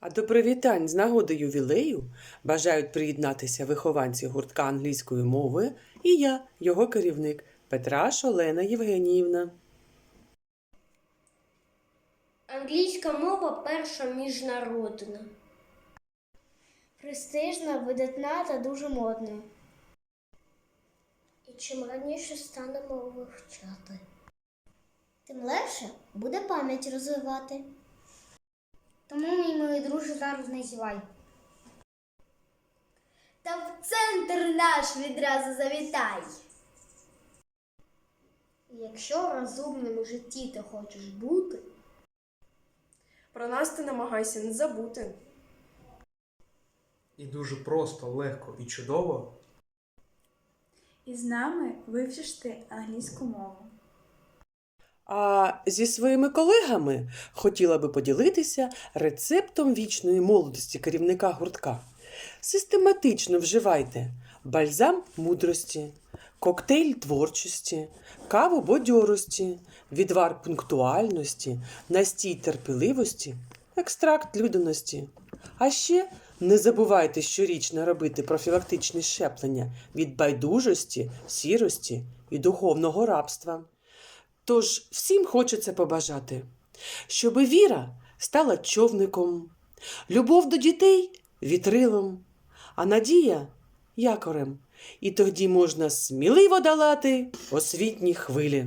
А до привітань з нагоди ювілею бажають приєднатися вихованці гуртка англійської мови і я, його керівник Петраш Олена Євгеніївна. Англійська мова перша міжнародна. Престижна, видатна та дуже модна. І чим раніше станемо вивчати. Тим легше буде пам'ять розвивати. Тому, мій милий друже, зараз не зівай. Та в центр наш відразу завітай. Якщо розумним у житті ти хочеш бути, Про нас ти намагайся не забути. І дуже просто, легко і чудово І з нами вивчиш ти англійську мову. А зі своїми колегами хотіла би поділитися рецептом вічної молодості керівника гуртка. Систематично вживайте бальзам мудрості, коктейль творчості, каву бадьорості, відвар пунктуальності, настій терпеливості, екстракт людяності. А ще не забувайте щорічно робити профілактичні щеплення від байдужості, сірості і духовного рабства. Тож всім хочеться побажати, щоб віра стала човником, любов до дітей вітрилом, а надія якорем. І тоді можна сміливо долати освітні хвилі.